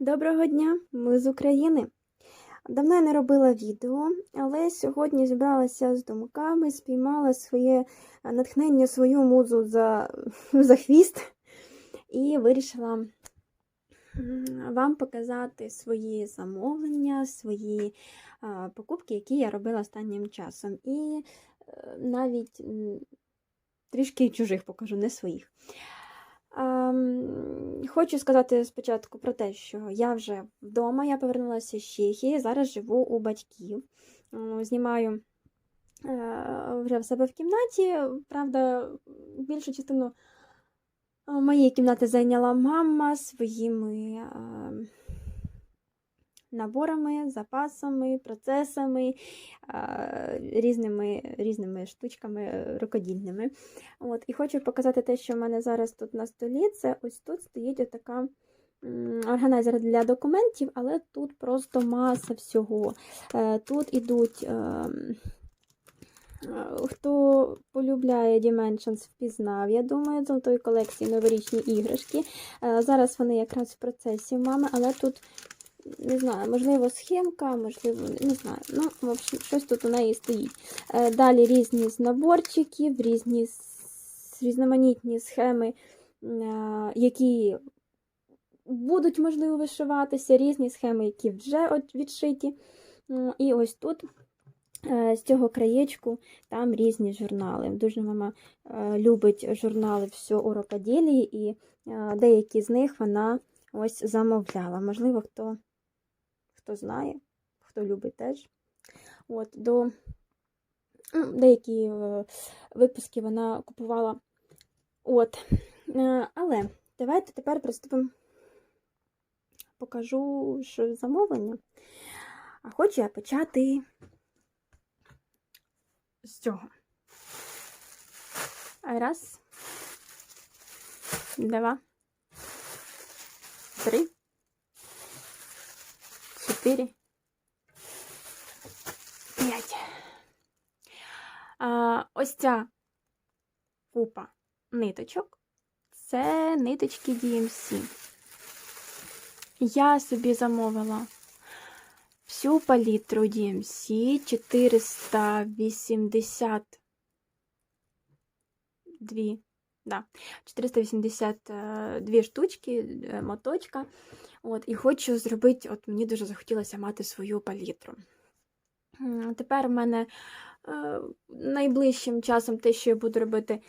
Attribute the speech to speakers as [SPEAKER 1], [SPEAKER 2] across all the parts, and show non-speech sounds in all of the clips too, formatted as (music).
[SPEAKER 1] Доброго дня, ми з України. Давно я не робила відео, але сьогодні зібралася з думками, спіймала своє е, натхнення, свою музу за, (laughs) за хвіст і вирішила вам показати свої замовлення, свої а, покупки, які я робила останнім часом. І е, навіть трішки чужих покажу, не своїх. Ем, Хочу сказати спочатку про те, що я вже вдома, я повернулася з Чехії, зараз живу у батьків. Знімаю е, вже в себе в кімнаті. Правда, більшу частину е, моєї кімнати зайняла мама своїми е, наборами, запасами, процесами, різними, різними штучками е, рукодільними. От, і хочу показати те, що в мене зараз тут на столі. Це ось тут стоїть отака органайзер для документів, але тут просто маса всього. Е, Тут ідуть. е, Хто полюбляє Dimensions, впізнав, я думаю, золотої колекції новорічні іграшки. Зараз вони якраз в процесі мами, але тут, не знаю, можливо, схемка, можливо, не знаю. Ну, в общем, щось тут у неї стоїть. Е, Далі різні з наборчиків, різні різноманітні схеми, е, які будуть, можливо, вишиватися, різні схеми, які вже відшиті. І ось тут. е, З цього краєчку там різні журнали. Дуже мама любить журнали все у рукоділі, і деякі з них вона ось замовляла. Можливо, хто, хто знає, хто любить теж. От, до ну, деякі е, випуски вона купувала. От. Е, Але давайте тепер приступимо. Покажу, що замовлення. А хочу я почати з цього. Раз. Два. Три. Чотири. П'ять. А, ось ця купа ниточок. Це ниточки DMC. Я собі замовила всю палітру DMC 482 да, 482 штучки, е, моточка. От, і хочу зробити, от мені дуже захотілося мати свою палітру. Тепер в мене е, найближчим часом те, що я буду робити,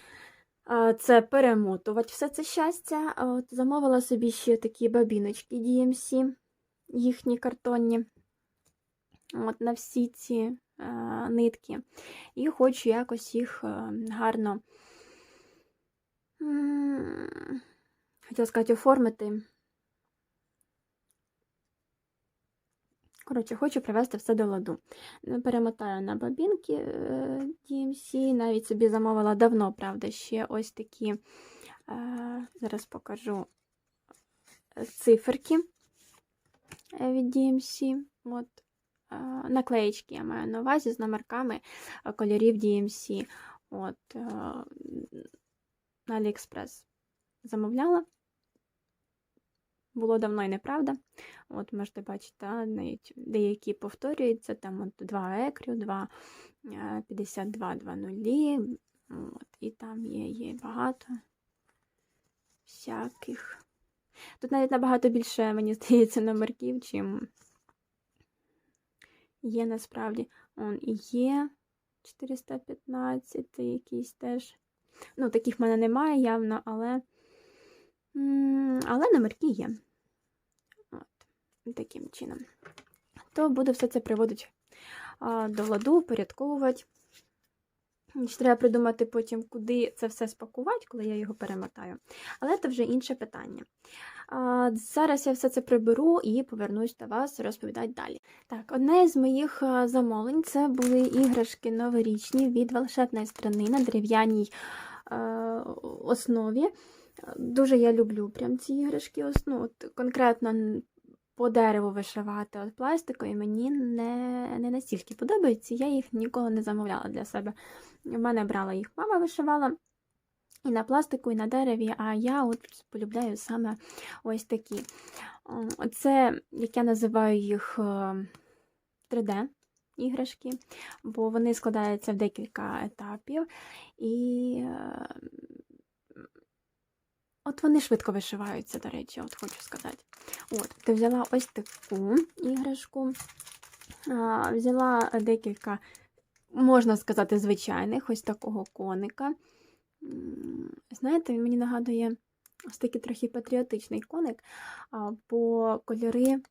[SPEAKER 1] е, це перемотувати все це щастя. От, замовила собі ще такі бабіночки DMC, їхні картонні. От, на всі ці е, нитки. І хочу якось їх е, гарно, хотіла сказати, оформити. Коротше, хочу привести все до ладу. Ну, Перемотаю на бабінки е, DMC, навіть собі замовила давно, правда, ще ось такі, е, зараз покажу е, циферки е, від DMC. От, е, наклеєчки я маю на увазі з номерками е, кольорів DMC. От, е, на AliExpress замовляла. Було давно і неправда. От можете бачити, навіть деякі повторюються, там от 2 екрю, 2 е, 52, 2 нулі. От, і там є, є багато всяких. Тут навіть набагато більше, мені здається, номерків, чим є насправді. Он і є 415 якийсь теж. Ну, таких в мене немає явно, але, але номерки є. Таким чином. То буду все це приводити до ладу, порядковувати. Треба придумати потім, куди це все спакувати, коли я його перемотаю. Але це вже інше питання. Зараз я все це приберу і повернусь до вас розповідати далі. Так, одне з моїх замовлень це були іграшки новорічні від волшебної страни на дерев'яній основі. Дуже я люблю прям ці іграшки. Ну, от, конкретно по дереву вишивати от пластикові мені не, не настільки подобається. Я їх ніколи не замовляла для себе. В мене брала їх мама вишивала. І на пластику, і на дереві, а я от полюбляю саме ось такі. Це, як я називаю їх е, 3D іграшки, бо вони складаються в декілька етапів. І е, от вони швидко вишиваються, до речі, от хочу сказати. От, ти взяла ось таку іграшку, а, взяла декілька, можна сказати, звичайних, ось такого коника. Знаєте, він мені нагадує ось такий трохи патріотичний коник, бо кольори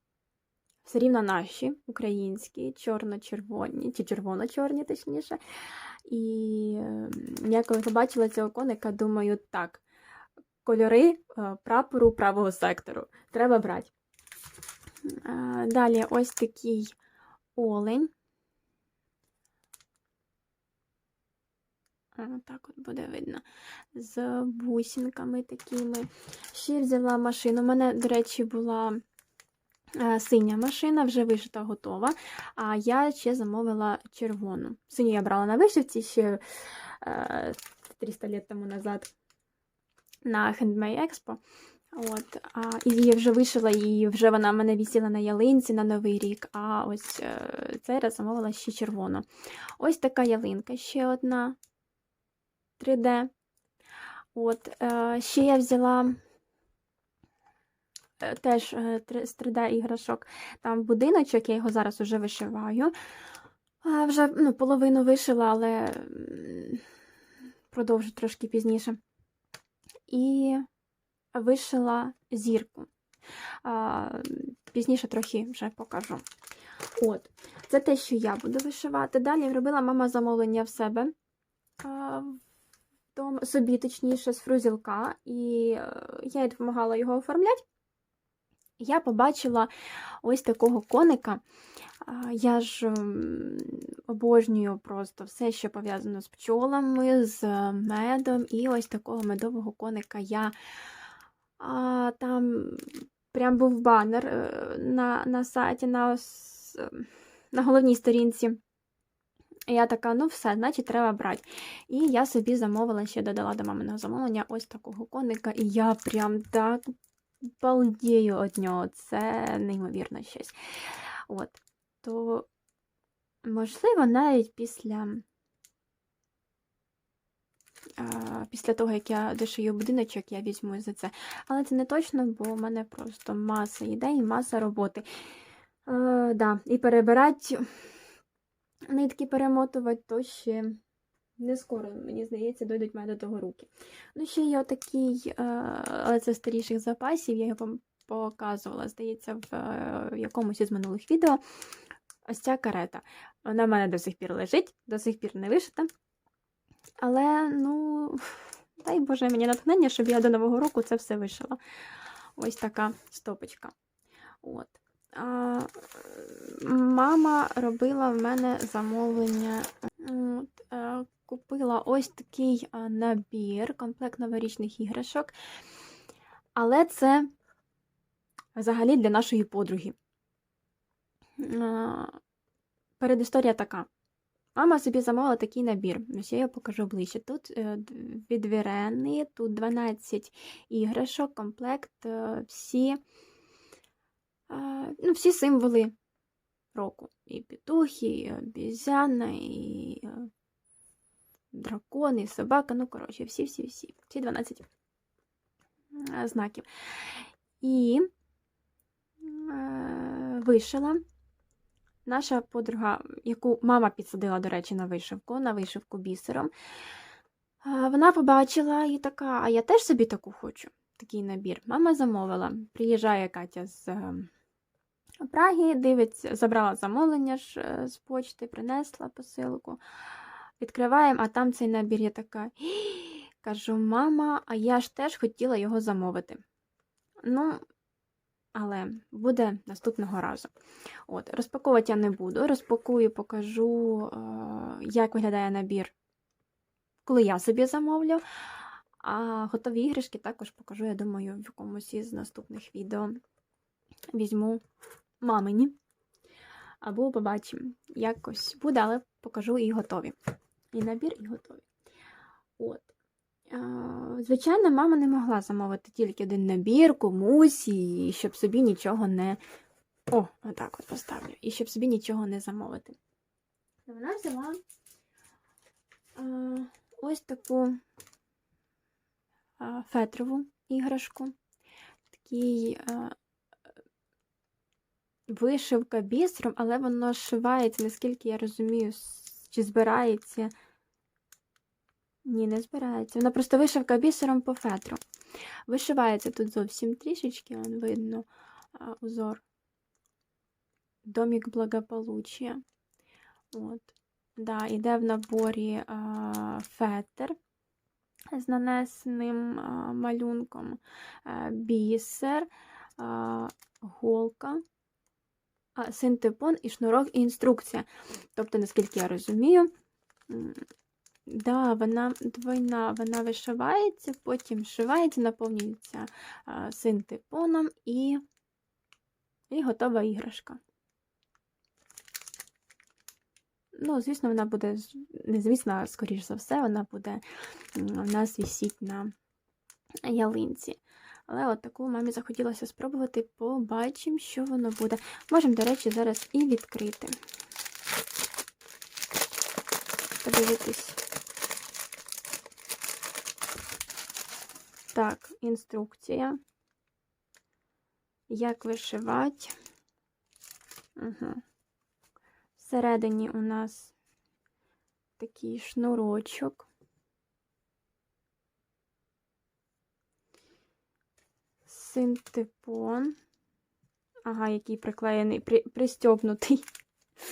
[SPEAKER 1] все рівно наші, українські, чорно-червоні, чи червоно-чорні, точніше. І я коли побачила цього коника, думаю, так, кольори е, прапору правого сектору. Треба брати. Е, Далі ось такий олень. Е, Так от буде видно. З бусинками такими. Ще взяла машину. У мене, до речі, була синя машина, вже вишита готова. А я ще замовила червону. Синю я брала на вишивці ще е, 300 літ тому назад на Handmade Expo. От, а, і її вже вишила, і вже вона в мене висіла на ялинці на Новий рік. А ось е, цей раз замовила ще червону. Ось така ялинка ще одна 3D. От, е, ще я взяла е, теж з 3D іграшок. Там будиночок, я його зараз уже вишиваю. Вже ну, половину вишила, але продовжу трошки пізніше. І вишила зірку. Пізніше трохи вже покажу. От, це те, що я буду вишивати. Далі робила мама замовлення в себе. Собі, точніше, з фрузілка, і е, я їй допомагала його оформляти. Я побачила ось такого коника. Я ж обожнюю просто все, що пов'язано з пчолами, з е, медом. І ось такого медового коника я а, там прям був банер е, на, на сайті, на, е, на головній сторінці. Я така, ну все, значить, треба брати. І я собі замовила, ще додала до маминого замовлення ось такого коника. І я прям так балдію від нього. Це неймовірно щось. От. То, можливо, навіть після. а, Після того, як я дошию будиночок, я візьму за це. Але це не точно, бо в мене просто маса ідей, маса роботи. Е, да. І перебирати нитки перемотувати, то ще не скоро, мені здається, дойдуть мене до того руки. Ну, ще є отакий, е, але це старіших запасів, я його показувала, здається, в е, якомусь із минулих відео. Ось ця карета. Вона в мене до сих пір лежить, до сих пір не вишита. Але, ну, дай Боже, мені натхнення, щоб я до Нового року це все вишила. Ось така стопочка. От. А, мама робила в мене замовлення. От, е, купила ось такий набір, комплект новорічних іграшок. Але це взагалі для нашої подруги. Передісторія така. Мама собі замовила такий набір. Ось я покажу ближче. Тут е, д- тут 12 іграшок, комплект, е, всі, е, ну, всі символи року. І петухи, і обізяна, і дракон, і собака. Ну, коротше, всі-всі-всі. Всі 12 е, знаків. І е, вишила наша подруга, яку мама підсадила, до речі, на вишивку, на вишивку бісером. Вона побачила і така, а я теж собі таку хочу, такий набір. Мама замовила. Приїжджає Катя з е, Праги, дивиться, забрала замовлення ж е, з почти, принесла посилку. Відкриваємо, а там цей набір я така. Кажу, мама, а я ж теж хотіла його замовити. Ну, але буде наступного разу. От, розпаковувати я не буду. Розпакую, покажу, е, як виглядає набір, коли я собі замовлю. А готові іграшки також покажу, я думаю, в якомусь із наступних відео візьму мамині. Або побачимо. Якось буде, але покажу і готові. І набір, і готові. От. Звичайно, мама не могла замовити тільки один набір комусь, і щоб собі нічого не. О, отак от поставлю. І щоб собі нічого не замовити. Вона взяла а, ось таку а, фетрову іграшку. Такий а, вишивка бісером, але воно шивається, наскільки я розумію, с- чи збирається. Ні, не збирається. Вона просто вишивка бісером по фетру. Вишивається тут зовсім трішечки, он видно узор. Домік благополуччя. От. Да, іде в наборі а, фетр з нанесеним а, малюнком, а, бісер, а, голка, синтепон і шнурок і інструкція. Тобто, наскільки я розумію, да, вона двойна, вона вишивається, потім шивається, наповнюється синтепоном і, і готова іграшка. Ну, звісно, вона буде, не звісно, скоріш за все, вона буде в нас висіть на ялинці. Але от таку мамі захотілося спробувати, побачимо, що воно буде. Можемо, до речі, зараз і відкрити. Подивитись. Так, інструкція. Як вишивати. Угу. Всередині у нас такий шнурочок. Синтепон. Ага, який приклеєний, при, пристьобнутий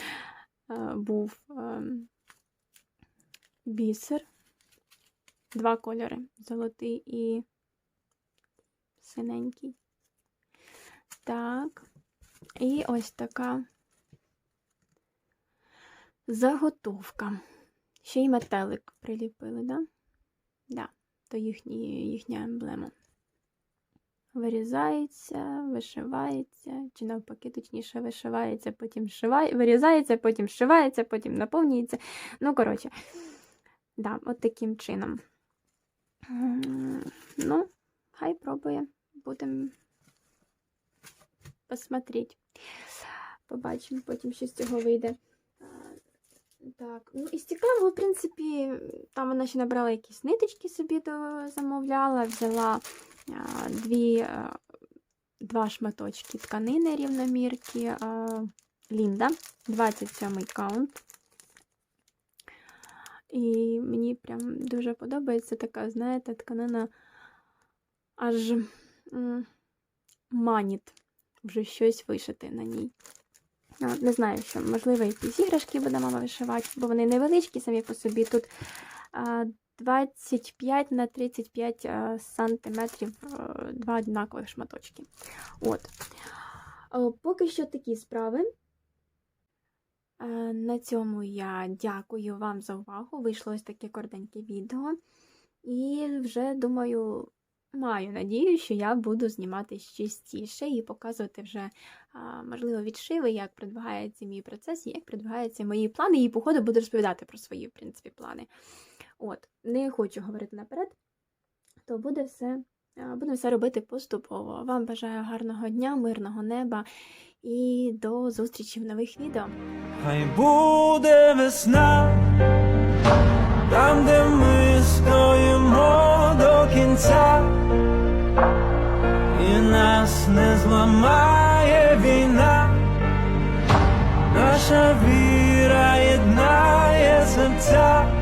[SPEAKER 1] (laughs) е, був ем, бісер. Два кольори золотий і синенький. Так. І ось така заготовка. Ще й метелик приліпили, да? Да, то їхні, їхня емблема. Вирізається, вишивається, чи навпаки, точніше, вишивається, потім шиває, вирізається, потім шивається, потім наповнюється. Ну, коротше, да, от таким чином. Ну, хай пробує. Будемо посмотреть. Побачимо, потім що з цього вийде. Так, ну із цікавого, в принципі, там вона ще набрала якісь ниточки собі замовляла, взяла дві, два шматочки тканини рівномірки. Лінда, 27 каунт. І мені прям дуже подобається така, знаєте, тканина аж маніт вже щось вишити на ній. Ну, Не знаю, що, можливо, якісь іграшки буде мама вишивати, бо вони невеличкі самі по собі. Тут а, 25 на 35 сантиметрів два однакових шматочки. От. Поки що такі справи. Е, На цьому я дякую вам за увагу. Вийшло ось таке коротеньке відео. І вже думаю, маю надію, що я буду знімати частіше і показувати вже, можливо, відшиви, як продвигається мій процес, як продвигаються мої плани, і по ходу буду розповідати про свої, в принципі, плани. От, не хочу говорити наперед, то буде все. Е, Будемо все робити поступово. Вам бажаю гарного дня, мирного неба і до зустрічі в нових відео.
[SPEAKER 2] Хай буде весна, там, де ми стоїмо до кінця, і нас не зламає війна, наша віра єднає серця.